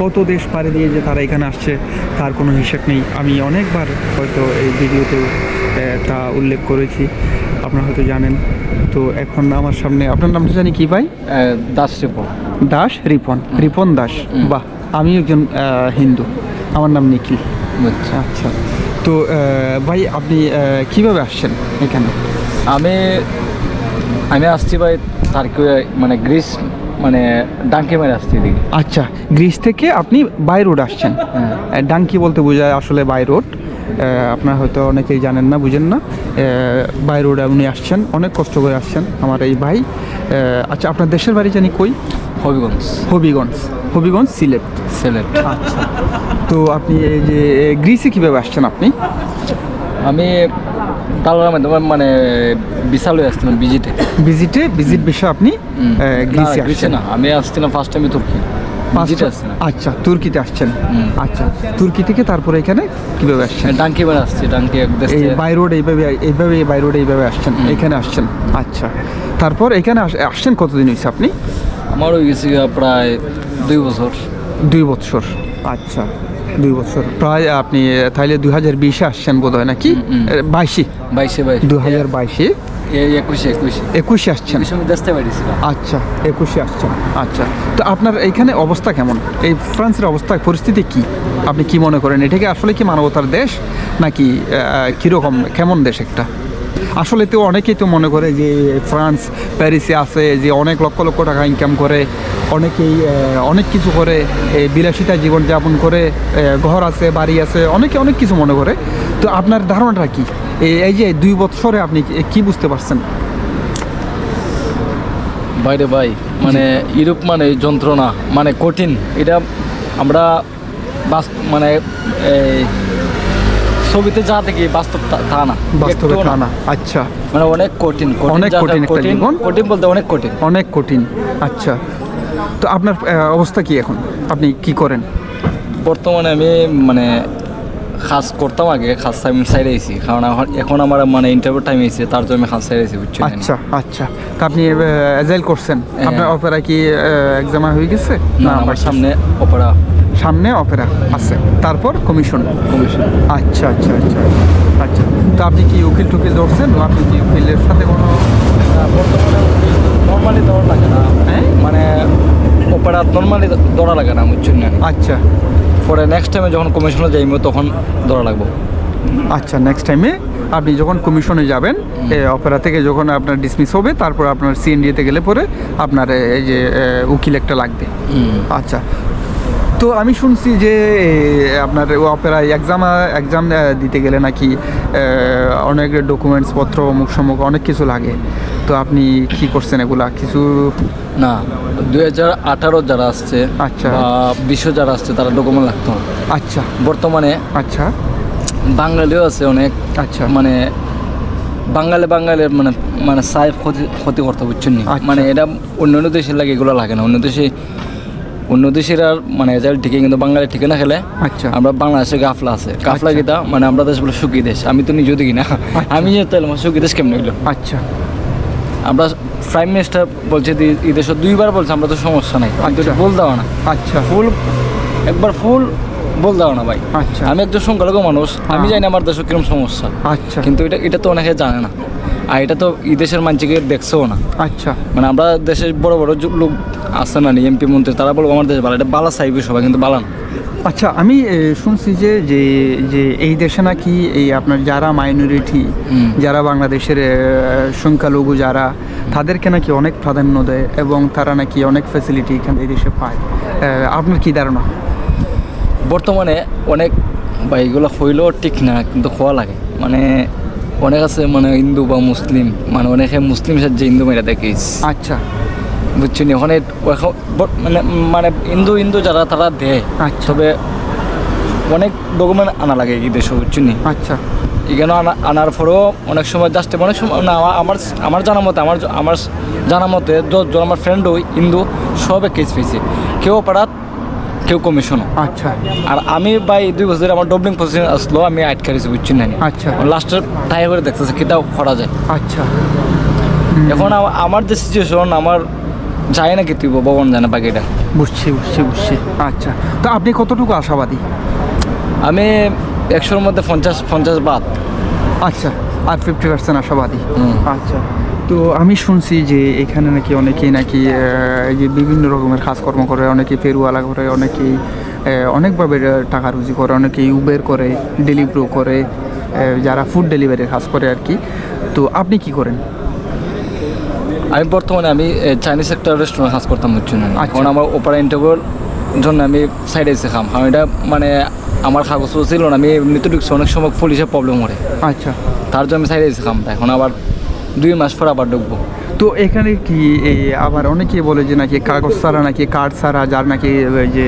কত দেশ পাড়ি দিয়ে যে তারা এখানে আসছে তার কোনো হিসেব নেই। আমি অনেকবার হয়তো এই ভিডিওতে তা উল্লেখ করেছি আপনারা হয়তো জানেন। তো এখন আমার সামনে আপনার নামটা জানি কি ভাই? দাস রিপন। দাস রিপন রিপন দাস। বাহ আমি একজন হিন্দু। আমার নাম নিখিল। আচ্ছা। আচ্ছা। তো ভাই আপনি কীভাবে আসছেন এখানে? আমি আমি আসছি ভাই তারকে মানে গ্রিস মানে ডাঙ্কি মেরে আসছি এদিকে। আচ্ছা গ্রিস থেকে আপনি বাই রোড আসছেন। হ্যাঁ। ডাঙ্কি বলতে বোঝায় আসলে বাই রোড। আপনার হয়তো অনেকেই জানেন না বুঝেন না। বাই রোডে উনি আসছেন অনেক কষ্ট করে আসছেন আমার এই ভাই। আচ্ছা আপনার দেশের বাড়ি জানি কই? হবিগঞ্জ। হবিগঞ্জ। হবিগঞ্জ সিলেট। সিলেট। আচ্ছা। তো আপনি এই যে গ্রিসে কীভাবে আসছেন আপনি? আমি তালগার মাধ্যমে মানে বিশাল হয়ে আসছিলাম বিজিটে ভিজিটে ভিজিট বিষয়ে আপনি গ্রিসে আসছেন। না আমি আসছিলাম ফার্স্ট টাইমে তুর্কি। আচ্ছা তুর্কিতে আসছেন। আচ্ছা তুর্কি থেকে তারপরে এখানে কীভাবে আসছেন? ডাঙ্কি মেরে আসছি ডাঙ্কি এই বাই রোড এইভাবে এইভাবে বাই রোড এইভাবে আসছেন। এখানে আসছেন। আচ্ছা তারপর এখানে আস- আসছেন কতদিন হয়েছে আপনি? আমার হয়ে গেছে প্রায় দুই বছর। দুই বছর। আচ্ছা দুই বছর। প্রায় আপনি তাহলে দুই হাজার বিশে আসছেন বোধ হয় নাকি। বাইশে। বাইশে দু হাজার বাইশে? একুশে একুশে। একুশে আসছেন। আচ্ছা একুশে আসছেন। আচ্ছা তো আপনার এইখানে অবস্থা কেমন? এই ফ্রান্সের অবস্থা পরিস্থিতি কি? আপনি কি মনে করেন? এটাকে আসলে কি মানবতার দেশ? নাকি কীরকম কেমন দেশ একটা? আসলে তো অনেকেই তো মনে করে যে ফ্রান্স, প্যারিসে আছে, যে অনেক লক্ষ লক্ষ টাকা ইনকাম করে, অনেকেই অনেক কিছু করে এই বিলাসিতা জীবনযাপন করে ঘর আছে, বাড়ি আছে, অনেকে অনেক কিছু মনে করে। তো আপনার ধারণাটা কি? এই- যে দুই বছরে আপনি কি- বুঝতে পারছেন? বাইরে ভাই মানে ইউরোপ মানে যন্ত্রণা মানে কঠিন। এটা আমরা বাস- মানে ছবিতে যা দেখি বাস্তব তা- না। বাস্তবে তা না। আচ্ছা। মানে অনেক কঠিন কঠিন অনেক কঠিন একটা জীবন। কঠিন বলতে অনেক কঠিন। অনেক কঠিন। আচ্ছা। তো আপনার অবস্থা কি এখন? আপনি কি করেন? বর্তমানে আমি মানে খাস করতাম আগে খাস আমি সাইডে আইছি। কারণ এখন- আমার মানে ইন্টারভিউ টাইম এসেছে তার জন্য আমি খাস সাইডে আইছি বুঝছ আচ্ছা আচ্ছা। তা আপনি এজাইল করছেন? হ্যাঁ। আপনার অপেরা কি এক্সাম হয়ে গেছে? না আমার সামনে অপেরা সামনে অপেরা আছে। তারপর কমিশন কমিশন আচ্ছা আচ্ছা আচ্ছা আচ্ছা। তো আপনি কি উকিল টুকিল ধরছেন? আপনি কি উকিলের সাথে কোনো নর্মালি দৌড় লাগে না। হ্যাঁ? মানে অপেরা নর্মালি দৌড়া লাগে না বুঝছেন না আচ্ছা। পরে নেক্সট টাইমে যখন কমিশনে যাইমো তখন দৌড়া লাগবো। আচ্ছা নেক্সট টাইমে আপনি যখন কমিশনে যাবেন অপেরা থেকে যখন আপনার ডিসমিস হবে তারপর আপনার সিএনডিতে গেলে পরে আপনার এই যে উকিল একটা লাগবে। আচ্ছা। তো আমি শুনছি যে আপনার অপেরা এক্সাম এক্সাম দিতে গেলে নাকি অনেক ডকুমেন্টস পত্র অমুক সমুক অনেক কিছু লাগে। তো আপনি কি করছেন এগুলা? কিছু না দুই হাজার আঠারো যারা আসছে আচ্ছা। বিশ্ব যারা আসছে তারা ডকুমেন্ট লাগতো। আচ্ছা। বর্তমানে আচ্ছা। বাঙালিও আছে অনেক। আচ্ছা। মানে বাঙালি বাঙালির মানে মানে সাহেব ক্ষতি ক্ষতি করতে বুঝছেন আচ্ছা। মানে এটা অন্য অন্য দেশের লাগে এগুলো লাগে না। অন্য দেশে অন্য দেশের আর মানে রেজাল্ট ঠিকই কিন্তু বাঙালি ঠিকই না খেলে আচ্ছা। আমরা বাংলাদেশে গাফলা আছে। গাফলা আচ্ছা। গীতা মানে আমরা দেশ বলে সুখী দেশ। আমি তো নিজেও দেখি না। আমি যে তাহলে আমার সুখী দেশ কেমন হইল? আচ্ছা। আমরা প্রাইম মিনিস্টার বলছে এই দেশে দুইবার বলছে আমরা তো সমস্যা নাই। আচ্ছা। বল দাও না। আচ্ছা। ফুল একবার ফুল বল দাও না ভাই। আচ্ছা। আমি একজন সংখ্যালঘু মানুষ আমি হ্যাঁ। জানি আমার দেশে কীরকম সমস্যা। আচ্ছা। কিন্তু এটা এটা তো অনেকে জানে না। আর এটা তো এই দেশের মানুষকে দেখছেও না। আচ্ছা। মানে আমরা দেশের বড় বড় লোক আছে না এমপি মন্ত্রী তারা বলব আমার দেশে ভালো এটা বালা চাইবে সবাই কিন্তু বালান আচ্ছা আমি শুনছি যে যে যে এই দেশে নাকি এই আপনার যারা মাইনরিটি যারা বাংলাদেশের সংখ্যালঘু যারা তাদেরকে নাকি অনেক প্রাধান্য দেয় এবং তারা নাকি অনেক ফ্যাসিলিটি এখানে এই দেশে পায়। আপনার কি ধারণা? বর্তমানে অনেক বা এগুলো হইলেও ঠিক না কিন্তু হওয়া লাগে। মানে অনেক আছে মানে হিন্দু বা মুসলিম মানে অনেকে মুসলিম যে হিন্দু মেয়েরা দেখিস। আচ্ছা। বুঝছেন ওখানে মানে মানে হিন্দু হিন্দু যারা তারা দেয়। আচ্ছা। তবে অনেক ডকুমেন্ট আনা লাগে এই দেশে বুঝছেন আচ্ছা। এখানে আনা আনার পরেও অনেক সময় জাস্ট অনেক সময় না আমার- আমার জানা মতে আমার আমার জানা মতে দশজন আমার ফ্রেন্ড ওই হিন্দু সবে কেস পেয়েছে। কেউ পাড়াত কেউ কমিশনও আচ্ছা। আর আমি ভাই দুই বছর আমার ডবলিং পজিশন আসলো আমি আটকে গেছি বুঝছি না? আচ্ছা। লাস্টের ট্রাই করে দেখতেছে কিতাও করা যায়। আচ্ছা। এখন আমা- আমার যে সিচুয়েশন আমার যায় নাকি তুই ভগবান জানে বাকিটা? বুঝছি বুঝছি বুঝছি। আচ্ছা। তো আপনি কতটুকু আশাবাদী? আমি একশোর মধ্যে পঞ্চাশ পঞ্চাশ বাদ। আচ্ছা আর ফিফটি পার্সেন্ট আশাবাদী। আচ্ছা। তো আমি শুনছি যে এখানে নাকি অনেকেই নাকি এই যে বিভিন্ন রকমের কাজকর্ম করে অনেকেই ফেরুয়ালা করে অনেকেই অনেকভাবে টাকা রুজি করে অনেকেই উবের করে ডেলিভারি করে যারা ফুড ডেলিভারির কাজ করে আর কি। তো আপনি কি করেন? আমি বর্তমানে আমি চাইনিজ একটা রেস্টুরেন্ট কাজ করতাম বুঝছ না? আচ্ছা। এখন আমার ওপারা ইন্টারভিউর জন্য আমি সাইডে এসে খাম। কারণ এটা মানে আমার কাগজ ছিল না আমি এমনিতে ঢুকছি অনেক সময় পুলিশের প্রবলেম করে আচ্ছা। তার জন্য আমি সাইডে এসে খাম। এখন আবার দুই মাস পর আবার ঢুকবো। তো এখানে কি এই আবার অনেকেই বলে যে নাকি কাগজ ছাড়া নাকি কার্ড ছাড়া যার নাকি ওই যে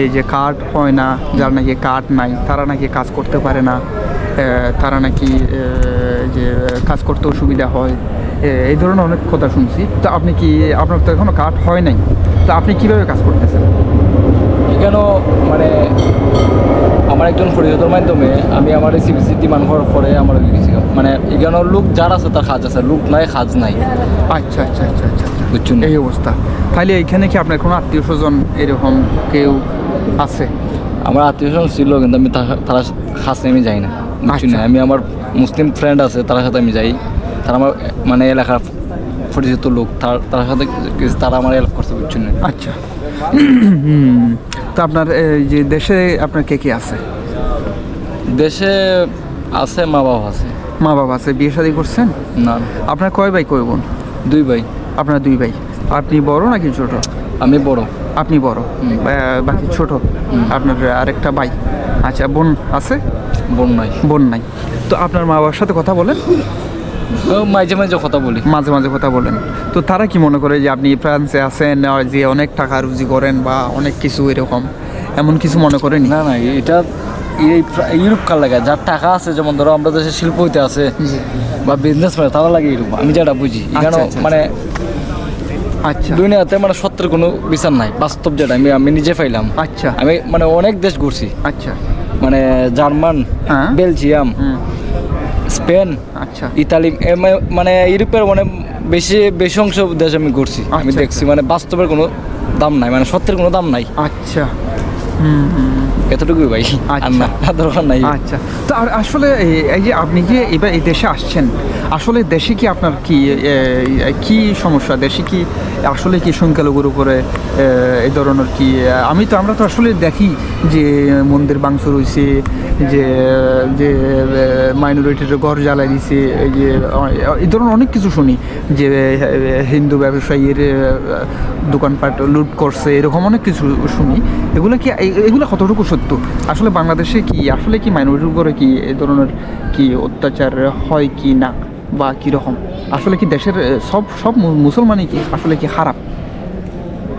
এই যে কার্ড হয় না যার নাকি কার্ড নাই তারা নাকি কাজ করতে পারে না তারা নাকি যে কাজ করতে অসুবিধা হয় এই ধরনের অনেক কথা শুনছি। তো আপনি কি আপনার তো এখনও কার্ড হয় নাই। তো আপনি কীভাবে কাজ করতেছেন? এখানেও মানে আমার একজন পরিচিতর মাধ্যমে আমি আমার সিবিসি ডিমান্ড করার পরে আমার মানে এখানেও লোক যার আছে তার কাজ আছে লোক নাই কাজ নাই। আচ্ছা আচ্ছা আচ্ছা আচ্ছা আচ্ছা। বুঝছেন এই অবস্থা। তাহলে এইখানে কি আপনার কোনো আত্মীয় স্বজন এরকম কেউ আছে? আমার আত্মীয় স্বজন ছিল কিন্তু আমি তারা কাছে আমি যাই না। বুঝছেন আচ্ছা। আমি আমার মুসলিম ফ্রেন্ড আছে তার সাথে আমি যাই। তারা আমার মানে এলাকার পরিচিত লোক তার তার সাথে তারা আমার হেল্প করছে বুঝছেন আচ্ছা। তো আপনার এই যে দেশে আপনার কে কে আছে? দেশে আছে মা বাবা আছে। মা বাবা আছে বিয়ে শাদী করছেন? না। আপনার কয় ভাই কয় বোন? দুই ভাই। আপনার দুই ভাই। আপনি বড় নাকি ছোট? আমি বড়। আপনি বড়। বাকি ছোট। আপনার আরেকটা ভাই। আচ্ছা বোন আছে? বোন নাই। বোন নাই। তো আপনার মা বাবার সাথে কথা বলেন? মাঝে মাঝে কথা বলি। মাঝে মাঝে কথা বলেন। তো তারা কি মনে করে যে আপনি ফ্রান্সে আছেন আর যে অনেক টাকা রুজি করেন বা অনেক কিছু এরকম এমন কিছু মনে করেন? না না এটা এই ইউরোপ কার লাগে? যার টাকা আছে যেমন ধরো আমরা দেশে শিল্প হইতে আছে বা বিজনেস মানে তারা লাগে ইউরোপ আমি যেটা বুঝি আচ্ছা, আচ্ছা, মানে আচ্ছা। দুনিয়াতে মানে সত্যের কোনো বিচার নাই বাস্তব যেটা আমি আমি নিজে পাইলাম। আচ্ছা। আমি মানে অনেক দেশ ঘুরছি। আচ্ছা। মানে জার্মান হ্যাঁ। বেলজিয়াম স্পেন আচ্ছা। ইতালি মানে ইউরোপের মানে বেশি বেশি অংশ দেশ আমি ঘুরছি আমি আচ্ছা, দেখছি। মানে বাস্তবের কোনো দাম নাই মানে সত্যের কোনো দাম নাই। আচ্ছা। এতটুকুই ভাই আর আচ্ছা। দরকার নাই। আচ্ছা। তো আর আসলে এই- যে আপনি যে এবার এই দেশে আসছেন আসলে দেশে কি আপনার কি কি সমস্যা? দেশে কি আসলে কি সংখ্যালঘুর উপরে এই ধরনের কি আমি তো আমরা তো আসলে দেখি যে মন্দির বাংশ রয়েছে যে যে মাইনরিটির ঘর জ্বালাই দিছে, এই যে এই ধরনের অনেক কিছু শুনি, যে হিন্দু ব্যবসায়ীর দোকানপাট লুট করছে, এরকম অনেক কিছু শুনি। এগুলো কি, এ- এগুলো কতটুকু সত্য? আসলে বাংলাদেশে কি, আসলে কি মাইনরিটির উপরে কি এই ধরনের কি অত্যাচার হয় কি না, বা কীরকম? আসলে কি দেশের সব সব মুসলমানই কি, আসলে কি খারাপ?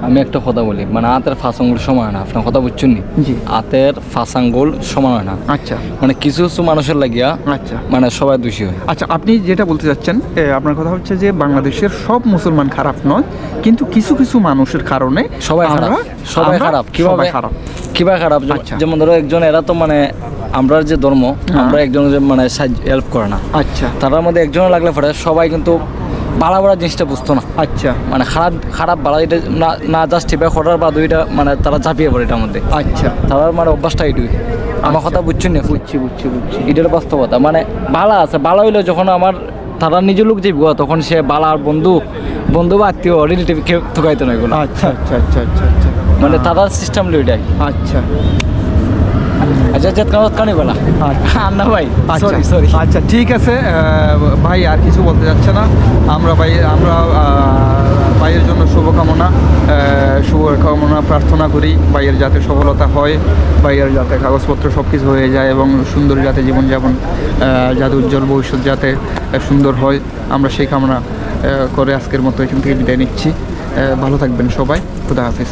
আমি একটা কথা বলি মানে হাতের ফাঁস আঙ্গুল সমান হয় না আপনার কথা বুঝছেন নি? হাতের ফাঁস আঙ্গুল সমান হয় না। আচ্ছা। মানে কিছু কিছু মানুষের লাগিয়া আচ্ছা। মানে সবাই দোষী হয়। আচ্ছা আপনি যেটা বলতে চাচ্ছেন আপনার কথা হচ্ছে যে বাংলাদেশের সব মুসলমান খারাপ নয় কিন্তু কিছু কিছু মানুষের কারণে সবাই খারাপ সবাই খারাপ। কীভাবে খারাপ। কীভাবে খারাপ? যেমন- আচ্ছা। ধরো একজন এরা তো মানে আমরা যে ধর্ম হ্যাঁ। আমরা একজন মানে হেল্প করে না। আচ্ছা। তার মধ্যে একজন লাগলে পরে সবাই কিন্তু বাড়া বাড়া জিনিসটা বুঝতো না। আচ্ছা। মানে খারাপ খারাপ বাড়া এটা না না জাস্টিফাই করার বা দুইটা মানে তারা চাপিয়ে পড়ে এটার মধ্যে। আচ্ছা। তারা মানে অভ্যাসটা এটুই আমার আচ্ছা। কথা বুঝছেন না বুঝছি বুঝছি বুঝছি। এটার বাস্তবতা। মানে বালা আছে বালা হইল যখন আমার তারা নিজের লোক যাইব তখন সে বালার বন্ধু বন্ধু বা আত্মীয় রিলেটিভ কেউ থুকাইতো না এগুলো। আচ্ছা আচ্ছা আচ্ছা আচ্ছা আচ্ছা। মানে তাদের সিস্টেম লইটাই আচ্ছা। আচ্ছা আচ্ছা কারণ কানি বলা। আর না ভাই আচ্ছা। সরি সরি আচ্ছা ঠিক আছে ভাই আর কিছু বলতে যাচ্ছে না। আমরা ভাই আমরা ভাইয়ের জন্য শুভকামনা শুভকামনা প্রার্থনা করি ভাইয়ের যাতে সফলতা হয় ভাইয়ের যাতে কাগজপত্র সব কিছু হয়ে যায় এবং সুন্দর যাতে জীবনযাপন যাতে উজ্জ্বল ভবিষ্যৎ যাতে সুন্দর হয় আমরা সেই কামনা করে আজকের মতো এখান থেকে বিদায় নিচ্ছি। ভালো থাকবেন সবাই খুদা হাফিজ।